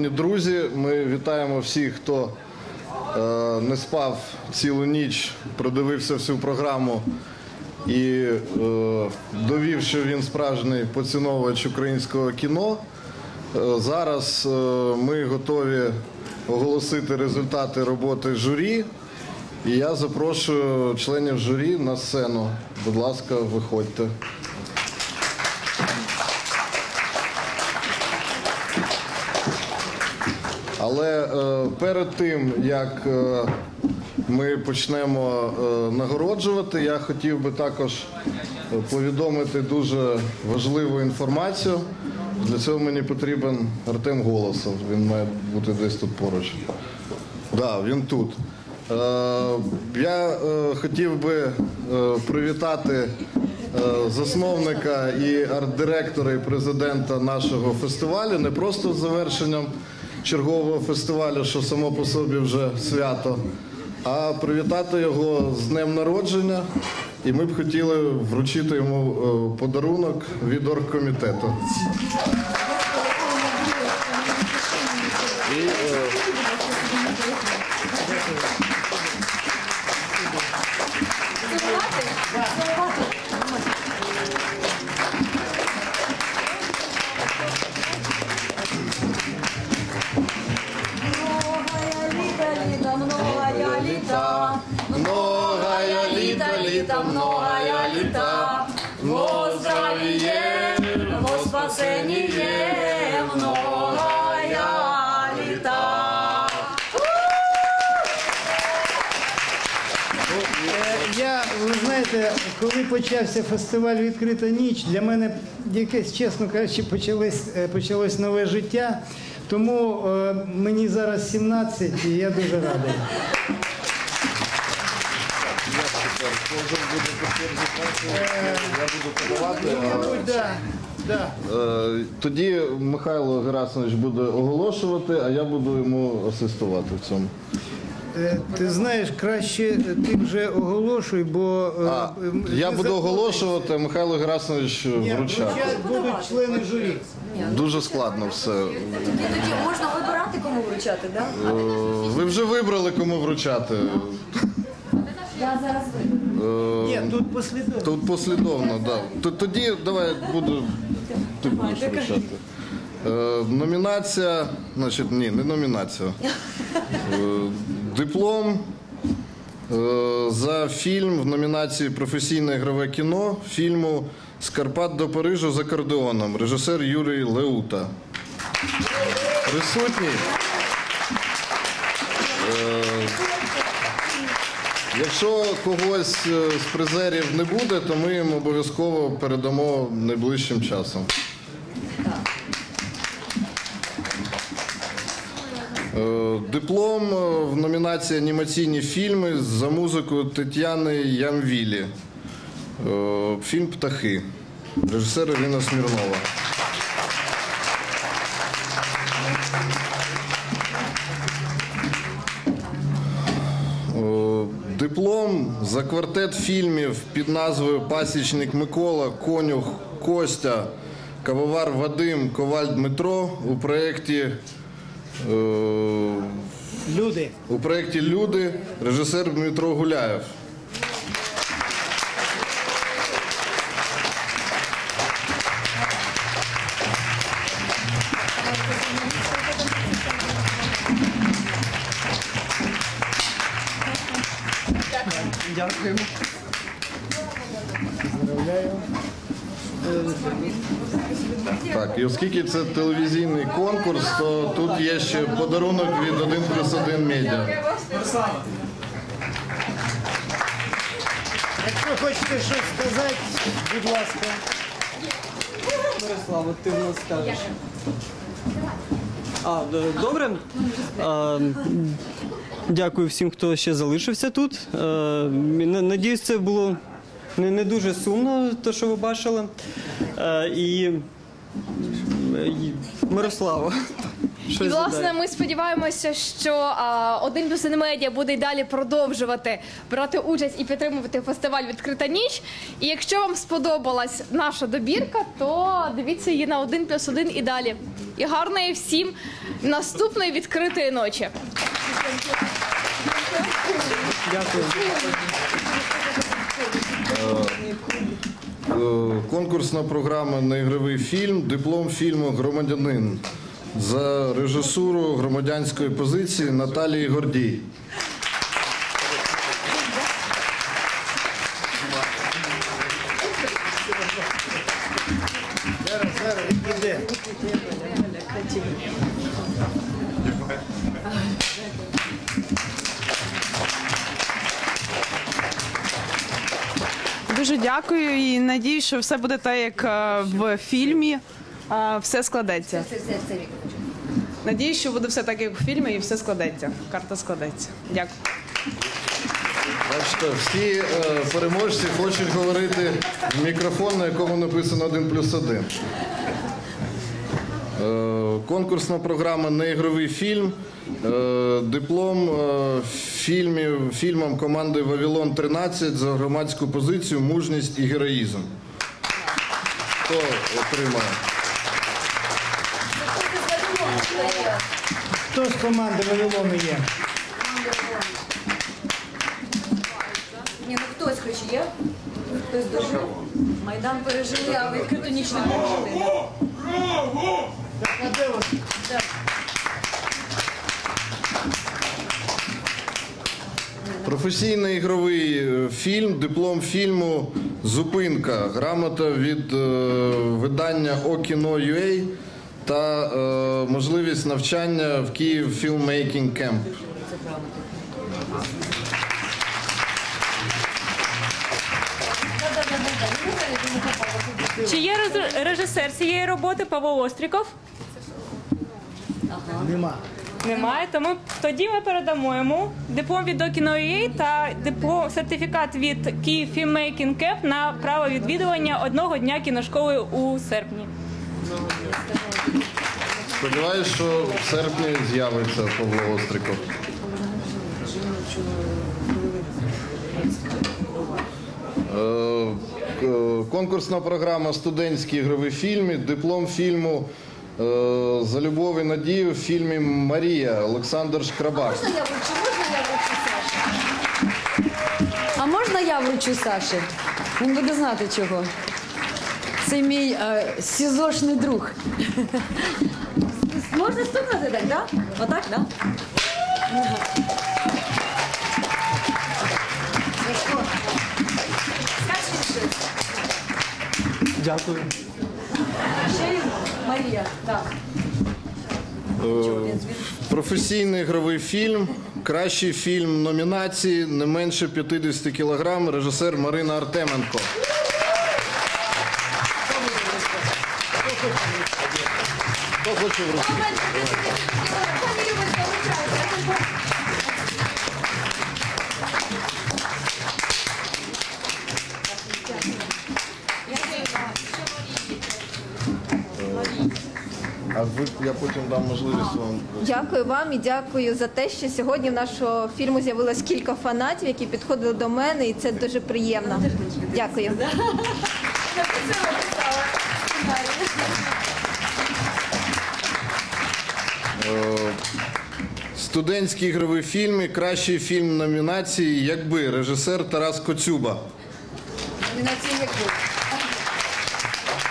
Шановні друзі, ми вітаємо всіх, хто е, не спав цілу ніч, продивився всю програму і е, довів, що він справжній поціновувач українського кіно. Е, зараз ми готові оголосити результати роботи журі. І я запрошую членів журі на сцену. Будь ласка, виходьте. Але е, перед тим, як е, ми почнемо е, нагороджувати, я хотів би також повідомити дуже важливу інформацію. Для цього мені потрібен Артем Голосов. Він має бути десь тут поруч. Так, да, він тут. Е, я е, хотів би е, привітати е, засновника і арт-директора і президента нашого фестивалю не просто з завершенням чергового фестивалю, що само по собі вже свято, а привітати його з днем народження. І ми б хотіли вручити йому е, подарунок від оргкомітету. Почався фестиваль Відкрита ніч, для мене якесь, чесно кажучи, почалось, е, нове життя. Тому е, мені зараз 17 і я дуже радий. Е, Тоді Михайло Герасимович буде оголошувати, а я буду йому асистувати в цьому. Е, Ти знаєш, краще ти вже оголошуй, бо е, А, я буду оголошувати, а Михайло Герасимович Ні, вручати. вручати будуть члени журі. Дуже складно все. Тоді тоді можна вибирати, кому вручати, так? Е, Ви вже вибрали, кому вручати. Я зараз виберу. Е, Ні, тут послідовно. Тут послідовно, так. Да. Тоді давай буду. Ти будеш вручати. Е, номінація, значить, ні, не номінація. Е, диплом е, за фільм в номінації Професійне ігрове кіно фільму З Карпат до Парижу за кордоном. Режисер Юрій Леута. Присутній. Е, Якщо когось е, з призерів не буде, то ми їм обов'язково передамо найближчим часом. Диплом е, в номінації анімаційні фільми за музику Тетяни Ямвілі. Е, Фільм Птахи. Режисер Ірина Смірнова. Е, Диплом за квартет фільмів під назвою Пасічник Микола, Конюх Костя, Кавовар Вадим, Коваль Дмитро у проєкті е, Люди. у проєкті Люди режисер Дмитро Гуляєв. Дякуємо. Так, і оскільки це телевізійний конкурс, то тут є ще подарунок від 1 плюс 1 медіа. Якщо хочете щось сказати, будь ласка. Мирослава, ти в нас скажеш. А, добре. А, дякую всім, хто ще залишився тут. На- Надіюсь, це було не, не дуже сумно, те, що ви бачили. І, і Мирослава. І власне ми сподіваємося, що а, один плюс один медіа буде й далі продовжувати брати участь і підтримувати фестиваль Відкрита ніч. І якщо вам сподобалась наша добірка, то дивіться її на один плюс один і далі. І гарної всім наступної відкритої ночі. Дякую. Е, Конкурсна програма на ігровий фільм, диплом фільму Громадянин за режисуру громадянської позиції Наталії Гордій. І надію, що все буде так, як е, в фільмі. е, Все складеться. Надію, що буде все так, як в фільмі, і все складеться. Карта складеться. Дякую. Бачите, всі е, переможці хочуть говорити в мікрофон, на якому написано 1 плюс 1. Е, конкурсна програма Неігровий фільм. Е, диплом е, фільмів, фільмом команди Вавилон 13 за громадську позицію, мужність і героїзм. Хто отримає? Хто з команди Вавилону є? Ні, ну хтось хоч є. Хтось дожив. Майдан пережили, а відкриту ніч не пережили. на девушке. Да. Професійний ігровий е, фільм, диплом фільму Зупинка. Грамота від е, видання Окіно.ua та е, можливість навчання в Київ Filmmaking Camp. Чи є режисер цієї роботи Павло Остріков? Нема. Немає, тому тоді ми передамо йому диплом від Dokino.ua та диплом сертифікат від Київ Filmmaking Camp на право відвідування одного дня кіношколи у серпні. Сподіваюсь, що в серпні з'явиться Павло Остриков. Е, Конкурсна програма Студентський ігровий фільм, диплом фільму е, За любов і надію в фільмі Марія Олександр Шкрабак. Можна я вручу? Можна я вручу Саші? А можна я вручу Саші? Він буде знати чого. Це мій е, сізошний друг. Можна стукнути так, да? Отак, да? Сашко, скажи щось. Дякую. Ще й Марія, так. Е, Професійний ігровий фільм, кращий фільм номінації, не менше 50 кілограм, режисер Марина Артеменко. Хто хоче вручити? Пані потім дам можливість вам. Дякую вам і дякую за те, що сьогодні в нашого фільму з'явилось кілька фанатів, які підходили до мене, і це дуже приємно. Дякую. Е, Студентський ігровий фільм і кращий фільм номінації Якби режисер Тарас Коцюба. Номінація якби.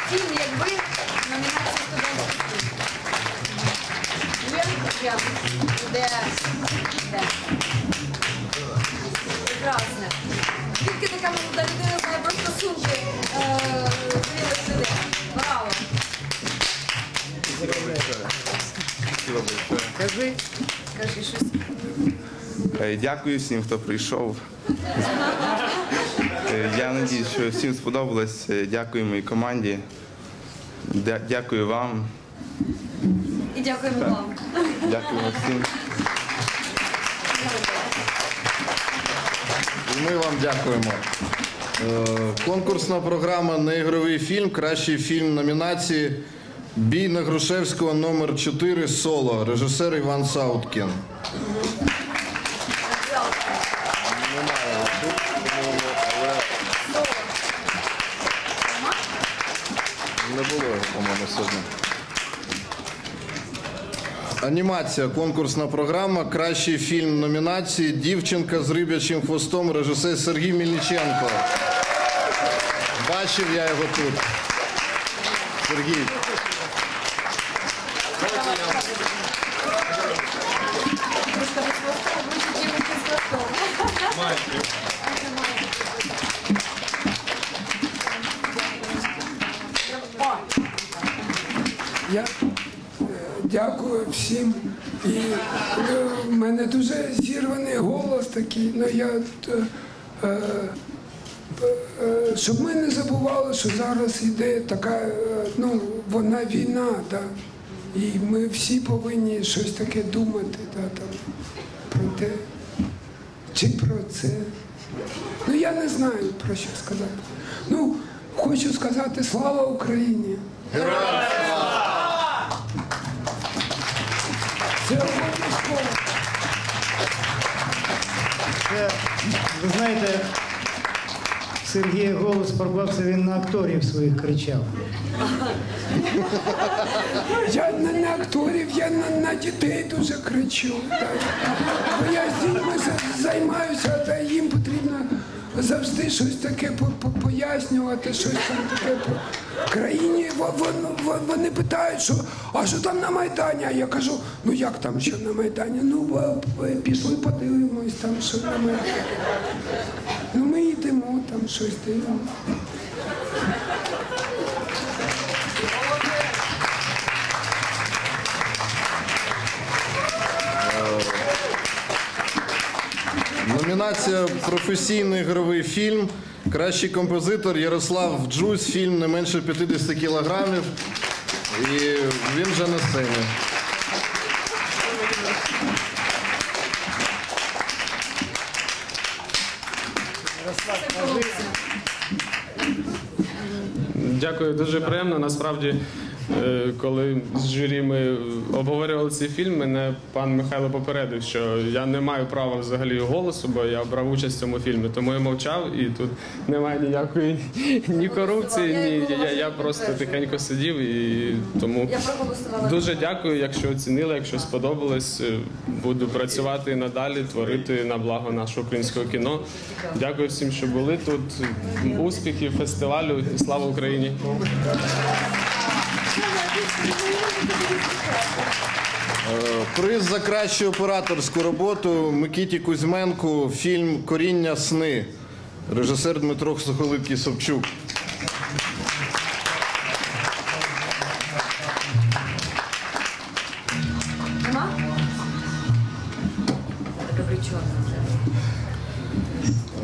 Фільм якби. Фільм. Є? Я. Де? Де? Прекрасно. Звідки така молода людина знає про стосунки е, зрілих? Браво. Кажи. Кажи щось. Е, Дякую всім, хто прийшов. Е, Я надіюсь, що всім сподобалось. Дякую моїй команді. Дякую вам. І дякуємо вам. Дякую всім. І ми вам дякуємо. Е, Конкурсна програма неігровий фільм, кращий фільм номінації Бій на Грушевського номер 4 Соло. Режисер Іван Сауткін. Не було по-моєму, сьогодні. Анімація, конкурсна програма. Кращий фільм номінації Дівчинка з рибячим хвостом. Режисер Сергій Мільниченко. Бачив я його тут. Сергій. Всім. І е, в мене дуже зірваний голос такий. Ну я е, е, щоб ми не забували, що зараз іде така, ну вона війна, да. І ми всі повинні щось таке думати, да, там, про те, чи про це. Ну я не знаю про що сказати. Ну, хочу сказати слава Україні. Це обов'язково. Це, ви знаєте, Сергій голос порвався, він на акторів своїх кричав. Я не на акторів, я на, на дітей дуже кричу. Бо я з дітьми займаюся, та їм потрібно завжди щось таке по- по- пояснювати, щось там таке по країні. Во- Вони питають, що а що там на Майдані? А я кажу, ну як там що на Майдані? Ну пішли подивимось, там що на Майдані. Ну ми йдемо, там щось дивимося. Номінація професійний ігровий фільм. Кращий композитор Ярослав Джусь, фільм не менше 50 кілограмів. І він вже на сцені. Дякую, дуже приємно. Насправді коли з журі ми обговорювали цей фільм, мене пан Михайло попередив, що я не маю права взагалі голосу, бо я брав участь в цьому фільмі. Тому я мовчав, і тут немає ніякої ні корупції, ні я, я просто тихенько сидів і тому дуже дякую, якщо оцінили, якщо сподобалось. Е, Буду працювати надалі, творити на благо нашого українського кіно. Дякую всім, що були тут. Успіхів фестивалю і слава Україні! Е, Приз за кращу операторську роботу Микіті Кузьменку, фільм Коріння сни. Режисер Дмитро Собчук. Причорна.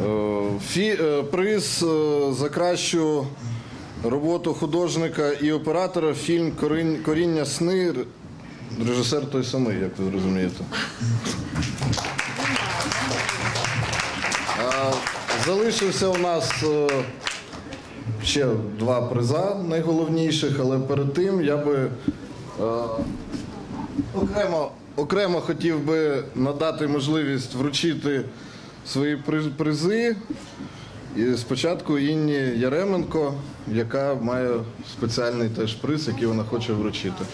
Е, Фі, е, приз за кращу роботу художника і оператора фільм Коріння сни. Режисер той самий, як ви розумієте. Залишився у нас е, ще два приза найголовніших, але перед тим я би е, окремо, окремо хотів би надати можливість вручити свої призи. І спочатку Інні Яременко, яка має спеціальний теж приз, який вона хоче вручити.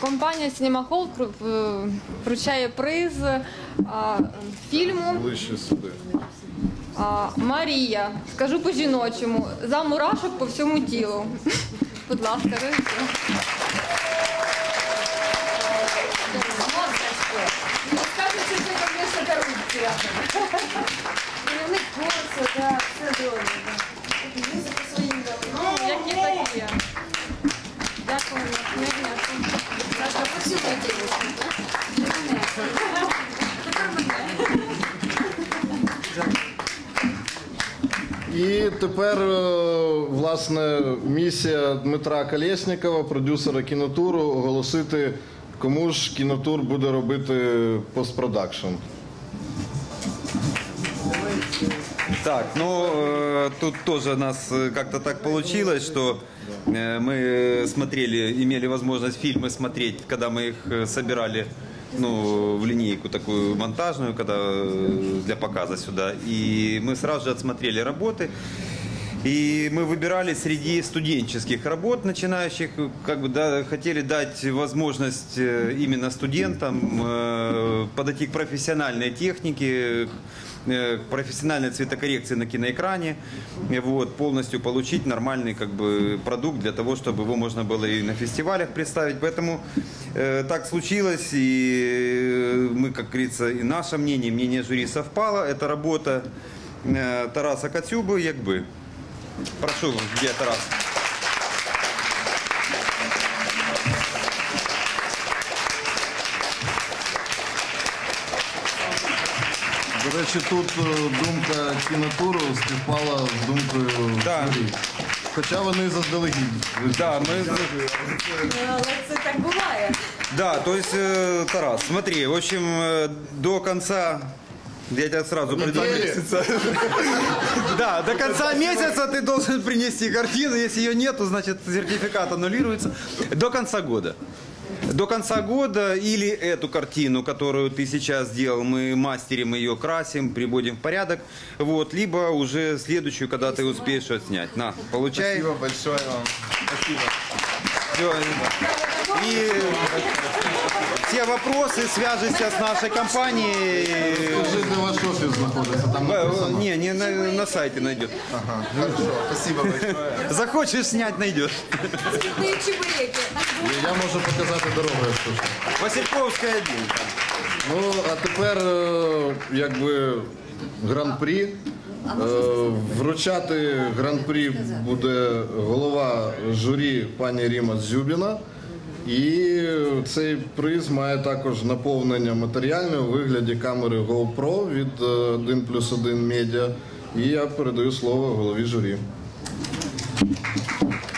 Компанія е, вручає приз а, фільму Ближче сюди. а, Марія. Скажу по-жіночому. За мурашок по всьому тілу. Будь ласка, режисер. Скажуть, що це, корупція. Керівник курсу, так, все добре. Ми за своїм. Ну, Які такі. Дякую. Сашка, тілу. Мене. Тепер мене. І тепер, е, власне, місія Дмитра Колєснікова, продюсера кінотуру, оголосити, кому ж кінотур буде робити постпродакшн. Так, ну э, тут тоже нас э, как-то так получилось, что э, мы смотрели, имели возможность фильмы смотреть, когда мы их э, собирали ну, в линейку такую монтажную, когда э, для показа сюда. И мы сразу же отсмотрели работы. И мы выбирали среди студенческих работ начинающих, как бы да, хотели дать возможность э, именно студентам э, подойти к профессиональной технике, э, профессиональной цветокоррекции на киноэкране, э, вот, полностью получить нормальный как бы, продукт для того, чтобы его можно было и на фестивалях представить. Поэтому э, так случилось, и мы, как говорится, и наше мнение, мнение жюри совпало. Это работа э, Тараса Кацюби, якби. Прошу, где Тарас? До речі, тут е, думка кінотуру співпала з думкою Да. журі. Хоча вони заздалегідь. Да, мы... Але це так буває. Да, то есть, э, Тарас, смотри, в общем, э, до конца я тебя сразу предупреждаю. Да, до конца месяца ты должен принести картину. Если ее нету, значит сертификат аннулируется. До конца года. До конца года или эту картину, которую ты сейчас сделал, мы мастерим ее, красим, приводим в порядок. Вот, либо уже следующую, когда ты успеешь отснять. На, получай. Спасибо большое вам. Спасибо. Всё. И все вопросы свяжешься с нашей компанией. Скажи, де ваш офіс знаходиться? Там Э, написано. Не, не на, на сайте найдет. Ага, хорошо. Спасибо большое. Захочешь снять, найдешь. Скільки чебуреки. Я можу показати дорогу, якщо що. Васильковская 1. Ну, а тепер е, якби гран-прі. Е, Вручати гран-прі буде голова журі пані Ріма Зюбіна. І цей приз має також наповнення матеріальне у вигляді камери GoPro від е, 1 плюс 1 медіа. І я передаю слово голові журі.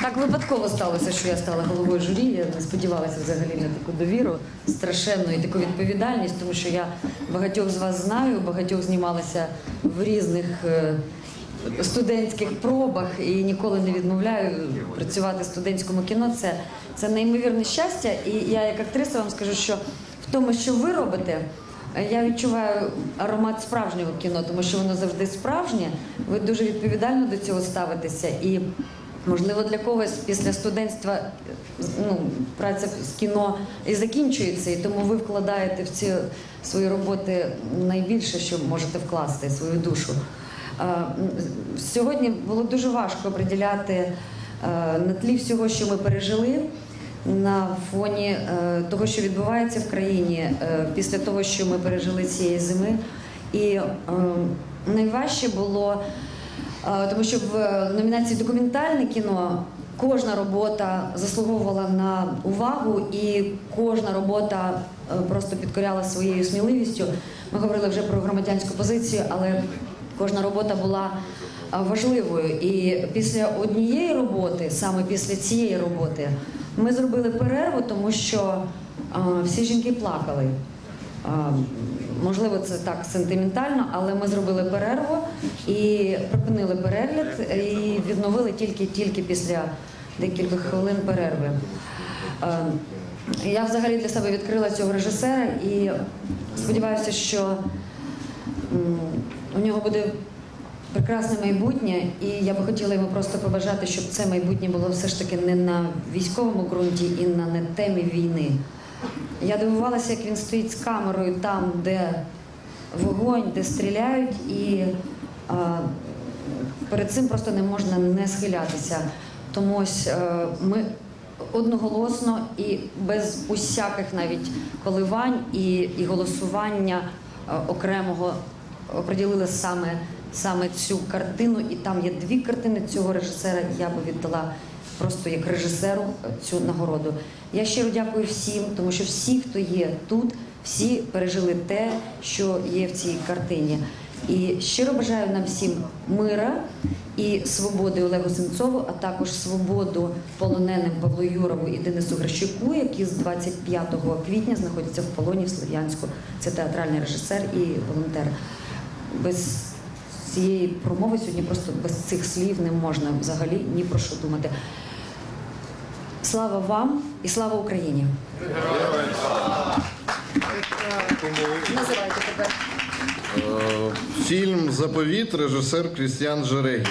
Так випадково сталося, що я стала головою журі. Я не сподівалася взагалі на таку довіру страшенну і таку відповідальність, тому що я багатьох з вас знаю, багатьох знімалася в різних е, студентських пробах і ніколи не відмовляю працювати в студентському кіно. Це, це неймовірне щастя. І я як актриса вам скажу, що в тому, що ви робите. Я відчуваю аромат справжнього кіно, тому що воно завжди справжнє. Ви дуже відповідально до цього ставитеся. І можливо для когось після студентства ну, праця з кіно і закінчується, і тому ви вкладаєте в ці свої роботи найбільше, що можете вкласти свою душу. Е, Сьогодні було дуже важко приділяти е, на тлі всього, що ми пережили на фоні е, того, що відбувається в країні після того, що ми пережили цієї зими. І найважче було, тому що в номінації документальне кіно кожна робота заслуговувала на увагу, і кожна робота просто підкоряла своєю сміливістю. Ми говорили вже про громадянську позицію, але кожна робота була важливою. І після однієї роботи, саме після цієї роботи, ми зробили перерву, тому що всі жінки плакали. Можливо, це так сентиментально, але ми зробили перерву і припинили перегляд і відновили тільки тільки після декількох хвилин перерви. Е, Я взагалі для себе відкрила цього режисера і сподіваюся, що у нього буде прекрасне майбутнє, і я би хотіла йому просто побажати, щоб це майбутнє було все ж таки не на військовому ґрунті і на не темі війни. Я дивувалася, як він стоїть з камерою там, де вогонь, де стріляють, і а, перед цим просто не можна не схилятися. Тому ось е, ми одноголосно і без усяких навіть коливань і, і голосування е, окремого оприділили саме, саме цю картину. І там є дві картини цього режисера. Я би віддала просто як режисеру цю нагороду. Я щиро дякую всім, тому що всі, хто є тут, всі пережили те, що є в цій картині. І щиро бажаю нам всім мира і свободи Олегу Сенцову, а також свободу полоненим Павлу Юрову і Денису Гращуку, які з 25 квітня знаходяться в полоні в Слов'янську. Це театральний режисер і волонтер. Без цієї промови сьогодні просто без цих слів не можна взагалі ні про що думати. Слава вам і слава Україні! Називайте тепер. Е, Фільм Заповіт режисер Крістіан Жерегін.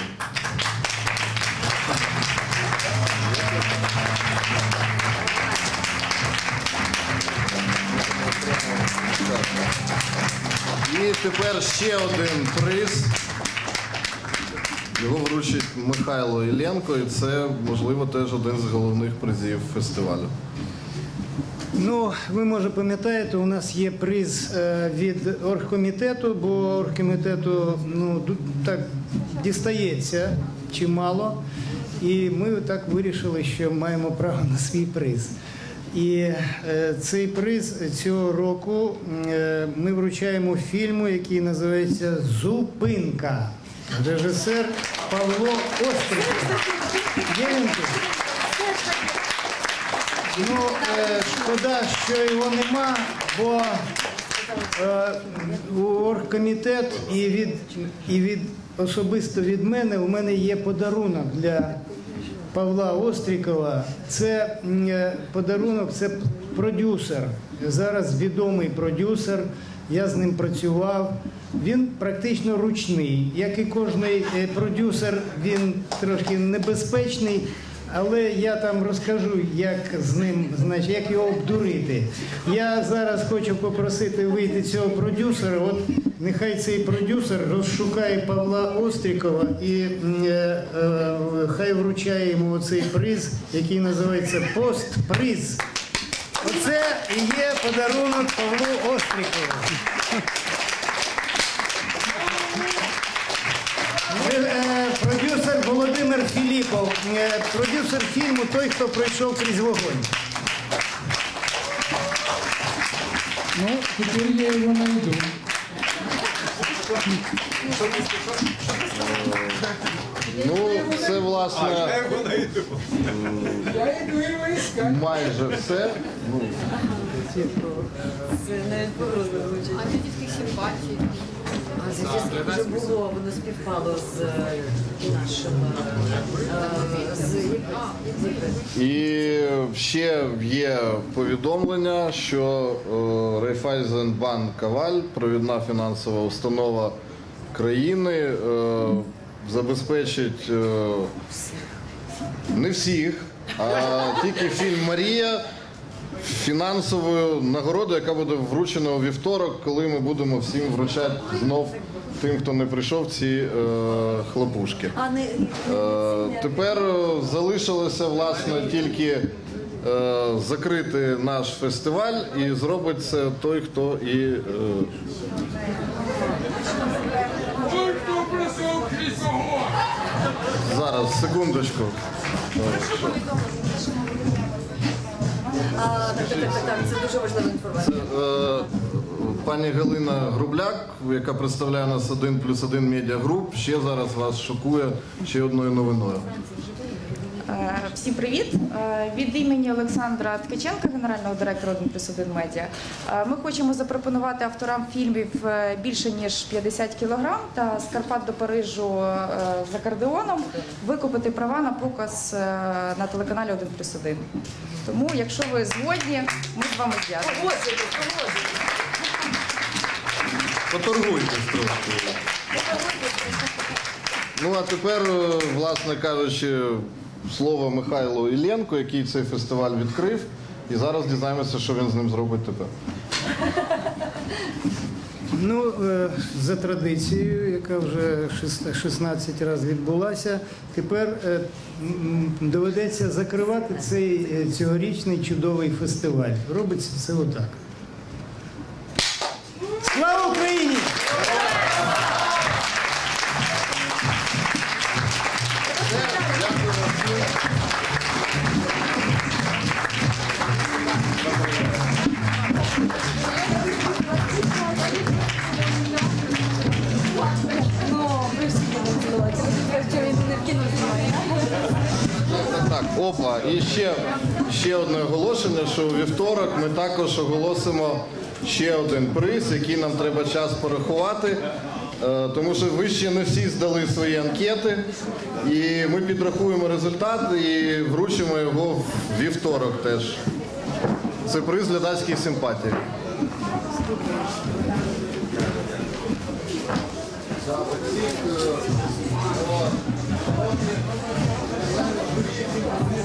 Тепер ще один приз. Його вручить Михайло Ілленко, і це, можливо, теж один з головних призів фестивалю. Ну, ви може пам'ятаєте, у нас є приз е, від оргкомітету, бо оргкомітету ну, так дістається чимало. І ми так вирішили, що маємо право на свій приз. І е, цей приз цього року е, ми вручаємо фільму, який називається Зупинка. Режисер Павло тут? Ну, е, шкода, що його нема, бо оргкомітет і від особисто від мене у мене є подарунок для Павла Острікова. Це е, подарунок, це продюсер. Зараз відомий продюсер. Я з ним працював. Він практично ручний. Як і кожний е, продюсер, він трошки небезпечний. Але я там розкажу, як з ним, значить, як його обдурити. Я зараз хочу попросити вийти цього продюсера. От нехай цей продюсер розшукає Павла Острікова і е, е, хай вручає йому цей приз, який називається постприз. Оце і є подарунок Павлу Острікову. Володимир е, продюсер фільму Той, хто пройшов крізь вогонь. Ну, теперь я его найду. Ну, це власне майже все. Ну, Це не просто звучить. А дітських симпатій? Дітських вже було, воно співпало з е, нашим е, з І ще є повідомлення, що е, Райфайзенбанк Каваль, провідна фінансова установа країни, е, забезпечить е, не всіх, а тільки фільм Марія фінансовою нагородою, яка буде вручена у вівторок, коли ми будемо всім вручати знов тим, хто не прийшов, ці е, хлопушки. Е, Тепер залишилося власне тільки е, закрити наш фестиваль і зробить це той, хто і е, зараз секундочку. А, так, так, так, так, це дуже важлива інформація. Е, Пані Галина Грубляк, яка представляє нас 1 плюс 1 медіагруп, ще зараз вас шокує ще одною новиною. Е, Всім привіт! Е, Від імені Олександра Ткаченка, генерального директора 1 плюс 1 медіа. е, Ми хочемо запропонувати авторам фільмів більше ніж 50 кілограм та з Карпат до Парижу за кардеоном викупити права на показ на телеканалі 1 плюс 1. Тому, якщо ви згодні, ми з вами зв'язані. Поторгуйтесь трошки. Ну а тепер, власне кажучи, слово Михайлу Ілленко, який цей фестиваль відкрив. І зараз дізнаємося, що він з ним зробить тепер. Ну, е, за традицією, яка вже 16 разів відбулася, тепер е, доведеться закривати цей е, цьогорічний чудовий фестиваль. Робиться це отак. ще ще одне оголошення, що у вівторок ми також оголосимо ще один приз, який нам треба час порахувати, е, тому що ви ще не всі здали свої анкети, і ми підрахуємо результат і вручимо його в вівторок теж. Це приз глядацьких симпатій. Thank you.